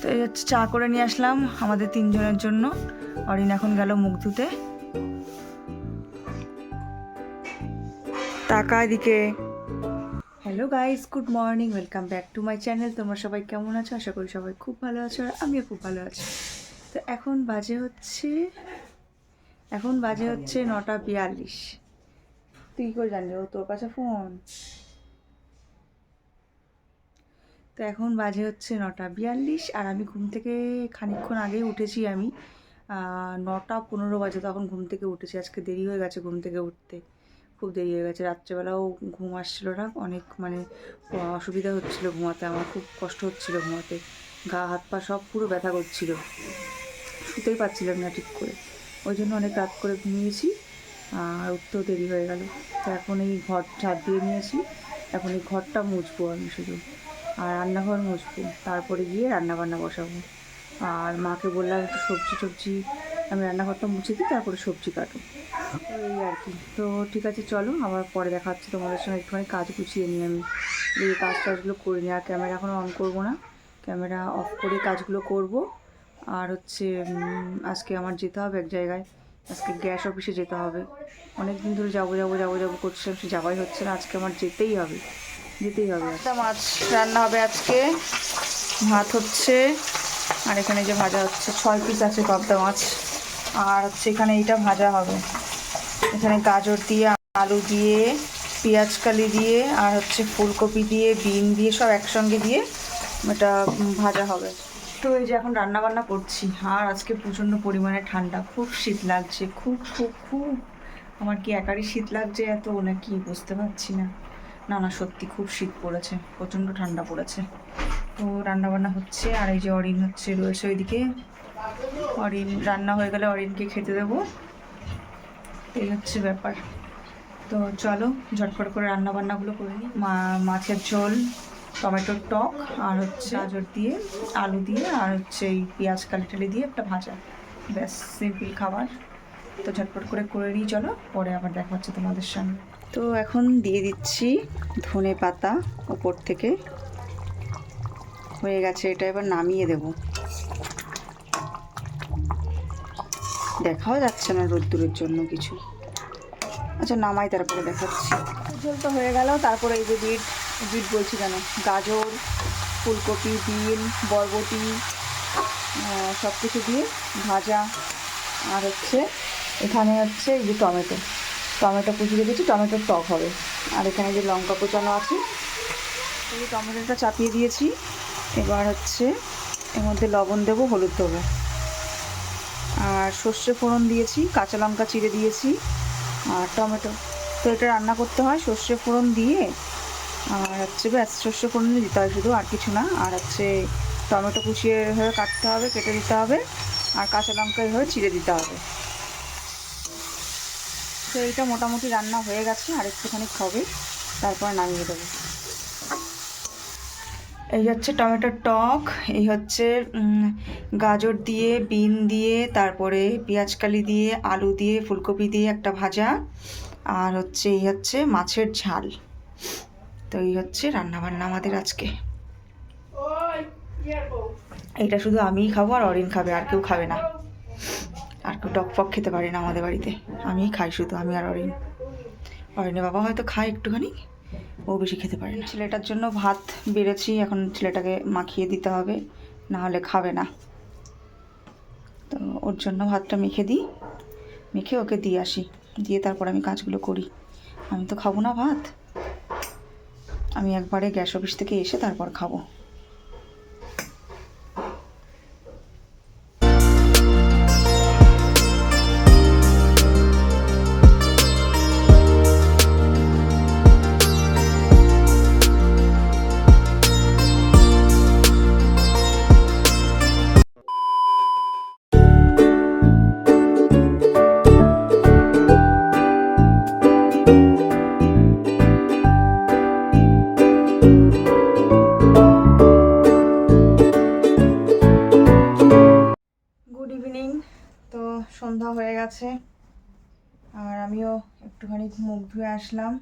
তো এই হচ্ছে চা করে নিয়ে আসলাম আমাদের তিনজনের জন্য। অরিন এখন গেল মুখ ধুতে। টাকা এদিকে। Hello guys good morning welcome back to my channel তোমরা সবাই কেমন আছো? আশা করি সবাই খুব ভালো আছো আর আমিও খুব ভালো আছি। তো এখন বাজে হচ্ছে, এখন বাজে হচ্ছে নটা বিয়াল্লিশ। তুই করে জানলি? ও তোর কাছে ফোন তো এখন বাজে হচ্ছে নটা বিয়াল্লিশ আর আমি ঘুম থেকে খানিকক্ষণ আগেই উঠেছি আমি। নটা পনেরো বাজে তখন ঘুম থেকে উঠেছি। আজকে দেরি হয়ে গেছে ঘুম থেকে উঠতে। খুব দেরি হয়ে গেছে। রাত্রেবেলাও ঘুম আসছিল না। অনেক মানে অসুবিধা হচ্ছিল ঘুমাতে। আমার খুব কষ্ট হচ্ছিল ঘুমাতে। গা, হাত, পা সব পুরো ব্যথা করছিল। শুতেই পারছিলাম না ঠিক করে। ওই জন্য অনেক রাত করে ঘুমিয়েছি। আর উঠতেও দেরি হয়ে গেল। তো এখন এই ঘর ছাদ দিয়ে নিয়েছি। এখন এই ঘরটা মুছবো আমি শুধু। আর রান্নাঘর মুছবো তারপরে গিয়ে রান্না বান্না বসাবো। আর মাকে বললাম, একটু সবজি টবজি আমি রান্নাঘরটা মুছে দিই, তারপরে সবজি কাটো। এই আর কি। তো ঠিক আছে, চলো আবার পরে দেখা হচ্ছে তোমাদের সঙ্গে। একটুখানি কাজ গুছিয়ে নিই আমি। এই কাজ টাজগুলো করে নিই। আর ক্যামেরা এখন অন করব না। ক্যামেরা অফ করে কাজগুলো করব। আর হচ্ছে আজকে আমার যেতে হবে এক জায়গায়। আজকে গ্যাস অফিসে যেতে হবে। অনেক দিন ধরে যাব যাব যাব যাব করছিলাম, সে যাওয়াই হচ্ছে না। আজকে আমার যেতেই হবে। যেতেই হবে একটা মাছ রান্না হবে আজকে। ভাত হচ্ছে, আর এখানে যে ভাজা হচ্ছে, ছয় পিস আছে পাবদা মাছ। আর হচ্ছে এখানে এইটা ভাজা হবে। এখানে গাজর দিয়ে, আলু দিয়ে, পেঁয়াজ কালি দিয়ে, আর হচ্ছে ফুলকপি দিয়ে, বিন দিয়ে, সব একসঙ্গে দিয়ে এটা ভাজা হবে। তো এই যে এখন রান্না বান্না করছি, আর আজকে প্রচণ্ড পরিমাণে ঠান্ডা। খুব শীত লাগছে, খুব খুব খুব। আমার কি একারই শীত লাগছে এত, নাকি বুঝতে পারছি না। না না, সত্যি খুব শীত পড়েছে, প্রচণ্ড ঠান্ডা পড়েছে। তো রান্না বান্না হচ্ছে, আর এই যে অরিন হচ্ছে, রয়েছে ওইদিকে। অরিন, রান্না হয়ে গেলে অরিনকে খেতে দেবো। এই হচ্ছে ব্যাপার। তো চলো ঝটফট করে রান্না বান্নাগুলো করে নিই। মা, মাছের ঝোল, টমেটোর টক, আর হচ্ছে গাজর দিয়ে, আলু দিয়ে, আর হচ্ছে এই পেঁয়াজ কালি টালি দিয়ে একটা ভাজা। ব্যাস, সিম্পল খাবার। তো ঝটপট করে করে নিই, চলো, পরে আবার দেখা হচ্ছে তোমাদের সঙ্গে তো এখন দিয়ে দিচ্ছি ধনে পাতা ওপর থেকে। হয়ে গেছে, এটা এবার নামিয়ে দেব। দেখাও যাচ্ছে না রোদ্দুরের জন্য কিছু। আচ্ছা নামাই তারপরে দেখাচ্ছি। ঝোল তো হয়ে গেল, তারপরে এই যে বিট বিট বলছি কেন? গাজর, ফুলকপি, বিন, বরবটি সব কিছু দিয়ে ভাজা। আর হচ্ছে এখানে হচ্ছে এই যে টমেটো। টমেটো কুচি রেখেছি টমেটোর টক হবে। আর এখানে যে লঙ্কা কোচানো আছে, এই টমেটোটা চাপিয়ে দিয়েছি। এবার হচ্ছে এর মধ্যে লবণ দেবো, হলুদ দেবো। আর সর্ষে ফোড়ন দিয়েছি, কাঁচা লঙ্কা চিড়ে দিয়েছি। আর টমেটো, তো এটা রান্না করতে হয় সর্ষে ফোড়ন দিয়ে। আর হচ্ছে ব্যাস, সর্ষে ফোড়ন দিতে হয় শুধু, আর কিছু না। আর হচ্ছে টমেটো কুচিয়ে এভাবে কাটতে হবে, কেটে দিতে হবে। আর কাঁচা লঙ্কা এভাবে চিড়ে দিতে হবে। তো এইটা মোটামুটি রান্না হয়ে গেছে আর একটুখানি হবে তারপর নামিয়ে দেবো। এই হচ্ছে টমেটোর টক এই হচ্ছে গাজর দিয়ে বিন দিয়ে তারপরে পেঁয়াজ কালি দিয়ে আলু দিয়ে ফুলকপি দিয়ে একটা ভাজা আর হচ্ছে এই হচ্ছে মাছের ঝাল। তো এই হচ্ছে রান্না বান্না আমাদের আজকে। এইটা শুধু আমিই খাব আর অরিন খাবে আর কেউ খাবে না। কেউ টক ফক খেতে পারে না আমাদের বাড়িতে। আমিই খাই শুধু, আমি আর অরিন। অরিনের বাবা হয়তো খায় একটুখানি, ও বেশি খেতে পারে ছেলেটার জন্য ভাত বেড়েছি, এখন ছেলেটাকে মাখিয়ে দিতে হবে, না হলে খাবে না। তো ওর জন্য ভাতটা মেখে দিই, মেখে ওকে দিয়ে আসি। দিয়ে তারপর আমি কাজগুলো করি। আমি তো খাব না ভাত। আমি একবারে গ্যাস অফিস থেকে এসে তারপর খাব। সন্ধ্যা হয়ে গেছে। আর আমিও একটুখানি মুখ ধুয়ে আসলাম।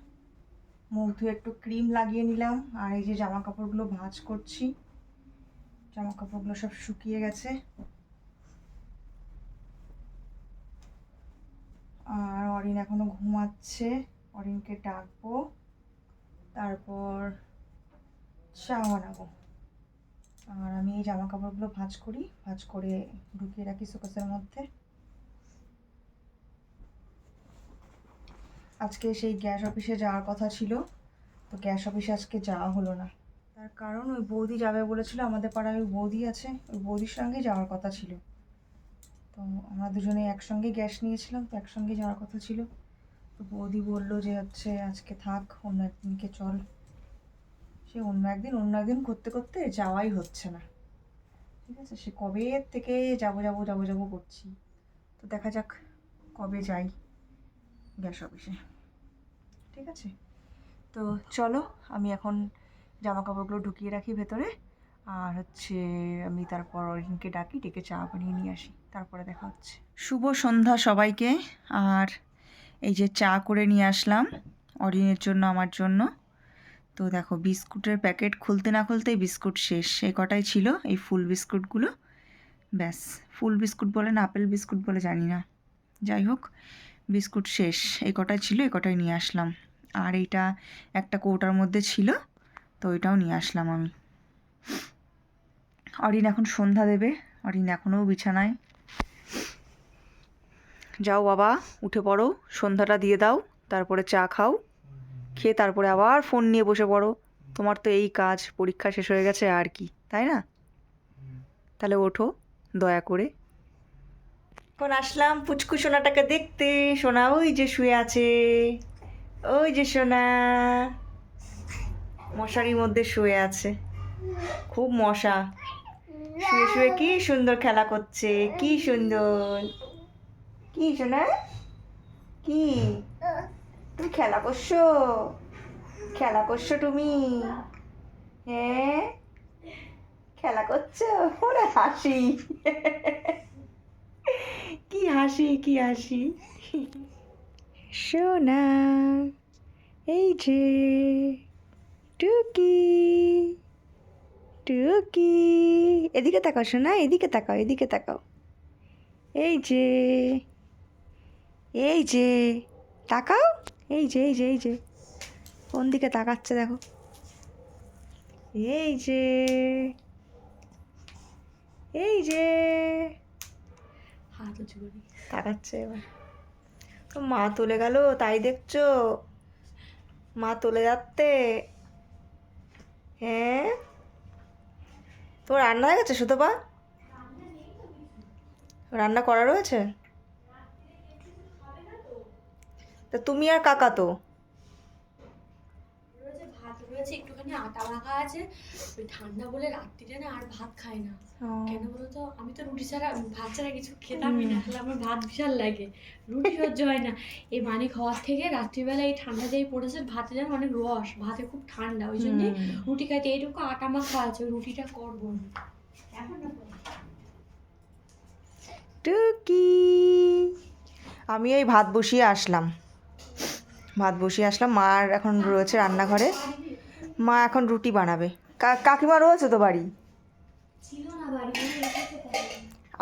মুখ ধুয়ে একটু ক্রিম লাগিয়ে নিলাম। আর এই যে জামা কাপড়গুলো ভাঁজ করছি। জামা কাপড়গুলো সব শুকিয়ে গেছে। আর অরিন এখনও ঘুমাচ্ছে। অরিনকে ডাকবো। তারপর চা বানাবো। আর আমি এই জামা কাপড়গুলো ভাঁজ করি। ভাঁজ করে ঢুকিয়ে রাখি শোকেসের মধ্যে। আজকে সেই গ্যাস অফিসে যাওয়ার কথা ছিল, তো গ্যাস অফিসে আজকে যাওয়া হলো না। তার কারণ ওই বৌদি যাবে বলেছিল, আমাদের পাড়ায় ওই বৌদি আছে, ওই বৌদির সঙ্গেই যাওয়ার কথা ছিল। তো আমরা দুজনে একসঙ্গে গ্যাস নিয়েছিলাম, তো একসঙ্গে যাওয়ার কথা ছিল। তো বৌদি বলল যে হচ্ছে আজকে থাক, অন্য একদিনকে চল। সে অন্য একদিন অন্য একদিন করতে করতে যাওয়াই হচ্ছে না। ঠিক আছে? সে কবে থেকে যাব যাব যাব যাব করছি। তো দেখা যাক কবে যাই। গ্যাস অফিসে ঠিক আছে? তো চলো, আমি এখন জামা কাপড়গুলো ঢুকিয়ে রাখি ভেতরে। আর হচ্ছে আমি তারপর অরিনকে ডাকি, ডেকে চা বানিয়ে নিয়ে আসি। তারপরে দেখা হচ্ছে। শুভ সন্ধ্যা সবাইকে। আর এই যে চা করে নিয়ে আসলাম, অরিনের জন্য, আমার জন্য। তো দেখো, বিস্কুটের প্যাকেট খুলতে না খুলতেই বিস্কুট শেষ। এই কটাই ছিল? এই ফুল বিস্কুটগুলো। ব্যাস, ফুল বিস্কুট বলে না, আপেল বিস্কুট বলে জানি না। যাই হোক বিস্কুট শেষ। এই কটাই ছিল এই কটাই নিয়ে আসলাম। আর এইটা একটা কৌটার মধ্যে ছিল, তো ওইটাও নিয়ে আসলাম আমি। অরিন এখন সন্ধ্যা দেবে। অরিন এখনও বিছানায়। যাও বাবা, উঠে পড়ো, সন্ধ্যাটা দিয়ে দাও, তারপরে চা খাও, খেয়ে তারপরে আবার ফোন নিয়ে বসে পড়ো। তোমার তো এই কাজ, পরীক্ষা শেষ হয়ে গেছে, আর কি, তাই না? তাহলে ওঠো, দয়া করে। এখন আসলাম পুচকু সোনাটাকে দেখতে। সোনা, ওই যে শুয়ে আছে। ওই যে সোনা। মশারির মধ্যে শুয়ে আছে। খুব মশা। শুয়ে শুয়ে কি সুন্দর খেলা করছে। কি সুন্দর। কি সোনা? কি? তুমি খেলা করছ? খেলা করছ তুমি? হ্যাঁ? খেলা করছ? ওরে হাসি। হাসি, কি হাসি? সোনা, এই যে টুকি টুকি। এদিকে তাকাও সোনা, এদিকে তাকাও এদিকে তাকাও। এই যে এই যে, তাকাও। এই যে এই যে এই যে। কোন দিকে তাকাচ্ছে দেখো। এই যে এই যে। হাত উঁচু করি। তাকাচ্ছে এবার। তো মা তুলে গেল তাই দেখছ? মা তুলে যাচ্ছে। হ্যাঁ? তোর রান্না হয়ে গেছে সুতপা রান্না করা রয়েছে? তা তুমি আর কাকা তো? রয়েছে একটুখানি আটা মাখা আছে। ওই ঠান্ডা বলে রাত্রিরে না আর ভাত খাই না। কেন বলো তো আমি তো রুটি ছাড়া ভাত ছাড়া কিছু খেতামই না। তাহলে আমার ভাত বিশাল লাগে। রুটি সহ্য হয় না। এই মানিক হওয়ার থেকে রাত্রিবেলা এই ঠান্ডা দিয়ে পড়েছে ভাতে যেন অনেক রস। ভাতে খুব ঠান্ডা। ওই জন্য। রুটি খাইতে এইটুকু আটা মাখা আছে। ওই রুটিটা করব না এখন না টুকি। আমি এই ভাত বসিয়ে আসলাম। ভাত বসিয়ে আসলাম। মার এখন রয়েছে রান্নাঘরে। মা এখন রুটি বানাবে। কাকিমা রয়েছে তো বাড়ি।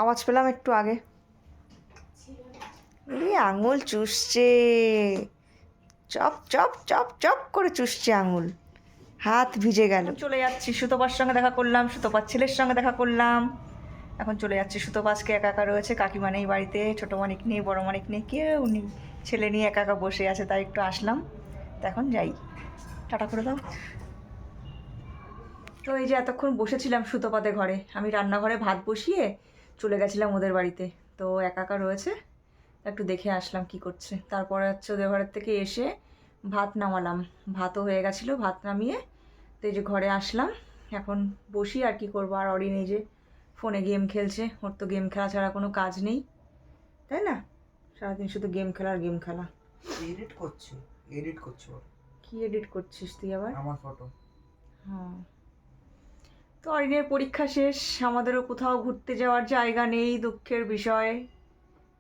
আওয়াজ পেলাম একটু আগে। আঙুল চুষছে। চপ চপ চপ চপ করে চুষছে আঙুল। হাত ভিজে গেল। চলে যাচ্ছি সুতপার সঙ্গে দেখা করলাম সুতপার ছেলের সঙ্গে দেখা করলাম। এখন চলে যাচ্ছি সুতপা আজকে একা একা রয়েছে কাকিমা নেই বাড়িতে ছোটো মানিক নেই বড় মানিক নেই কেউ নেই। ছেলে নিয়ে একা একা বসে আছে তাই একটু আসলাম। তো এখন যাই। টাটা করে দাও। তো এই যে এতক্ষণ বসেছিলাম সুতোপাতে ঘরে আমি রান্নাঘরে ভাত বসিয়ে চলে গেছিলাম ওদের বাড়িতে। তো একা একা রয়েছে একটু দেখে আসলাম কি করছে। তারপরে হচ্ছে ওদের ঘরের থেকে এসে ভাত নামালাম। ভাতও হয়ে গেছিল ভাত নামিয়ে তো এই যে ঘরে আসলাম। এখন বসি আর কি করব আর অরিন এই যে ফোনে গেম খেলছে ওর তো গেম খেলা ছাড়া কোনো কাজ নেই তাই না? সারাদিন শুধু গেম খেলা আর গেম খেলা। এডিট করছে এডিট করছে। কি এডিট করছিস তুই আবার? আমার ফটো হ্যাঁ। তো অরিনের পরীক্ষা শেষ, আমাদেরও কোথাও ঘুরতে যাওয়ার জায়গা নেই, দুঃখের বিষয়।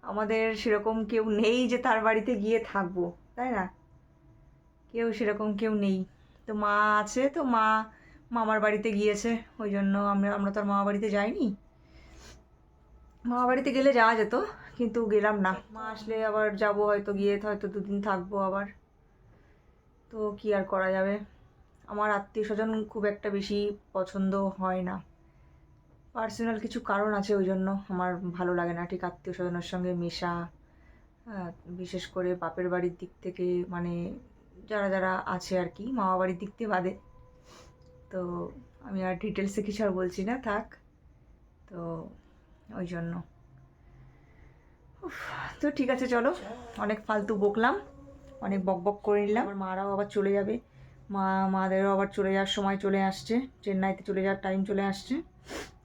আমাদের সেরকম কেউ নেই যে তার বাড়িতে গিয়ে থাকব, তাই না? কেউ সেরকম কেউ নেই। তো মা আছে, তো মা, মামার বাড়িতে গিয়েছে, ওই জন্য আমরা আমরা তো আর মামা বাড়িতে যাইনি। মামা বাড়িতে গেলে যাওয়া যেত, কিন্তু গেলাম না। মা আসলে আবার যাব হয়তো, গিয়ে হয়তো দুদিন থাকব আবার। তো কি আর করা যাবে? আমার আত্মীয় স্বজন খুব একটা বেশি পছন্দ হয় না। পার্সোনাল কিছু কারণ আছে ওই জন্য আমার ভালো লাগে না। ঠিক আত্মীয় স্বজনের সঙ্গে মেশা বিশেষ করে বাপের বাড়ির দিক থেকে মানে যারা যারা আছে আর কি মামা বাড়ির দিক থেকে বাদে। তো আমি আর ডিটেলসে কিছু আর বলছি না, থাক। তো ওই জন্য তো ঠিক আছে, চলো। অনেক ফালতু বকলাম। অনেক বক বক করে নিলাম। আমার মারাও আবার চলে যাবে। মা, মাদেরও আবার চলে যাওয়ার সময় চলে আসছে। চেন্নাইতে চলে যাওয়ার টাইম চলে আসছে।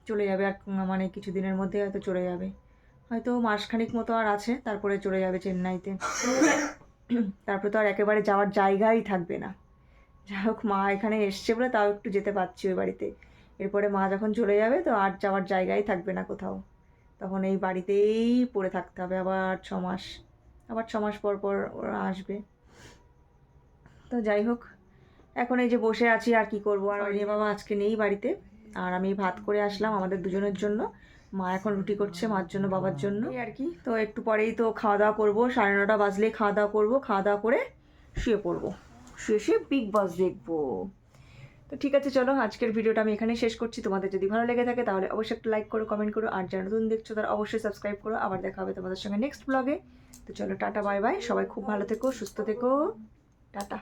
চলে যাবে আর মানে কিছু দিনের মধ্যে হয়তো চলে যাবে। হয়তো মাসখানেক মতো আর আছে, তারপরে চলে যাবে চেন্নাইতে। তারপরে তো আর একেবারে যাওয়ার জায়গাই থাকবে না। যাই হোক, মা এখানে এসছে বলে তাও একটু যেতে পারছি ওই বাড়িতে। এরপরে মা যখন চলে যাবে তো আর যাওয়ার জায়গাই থাকবে না কোথাও। তখন এই বাড়িতেই পড়ে থাকতে হবে আবার ছ মাস আবার ছ মাস পর পর ওরা আসবে। তো যাই হোক এখন এই যে বসে আছি আর কি করব? আর অরিয়া বাবা আজকে নেই বাড়িতে। আর আমি ভাত করে আসলাম আমাদের দুজনের জন্য। মা এখন রুটি করছে মার জন্য বাবার জন্য। আর কি। তো একটু পরেই তো খাওয়া দাওয়া করব। সাড়ে নটা বাজলেই খাওয়া দাওয়া করব খাওয়া দাওয়া করে শুয়ে পড়ব। শুয়ে শুয়ে বিগ বস দেখব। তো ঠিক আছে চলো আজকের ভিডিওটা আমি এখানেই শেষ করছি। তোমাদের যদি ভালো লেগে থাকে তাহলে অবশ্যই একটা লাইক করো কমেন্ট করো। আর যারা নতুন দেখছ তারা অবশ্যই সাবস্ক্রাইব করো। আবার দেখা হবে তোমাদের সঙ্গে নেক্সট ব্লগে তো চলো টাটা বাই বাই সবাই খুব ভালো থেকো সুস্থ থেকো। টাটা।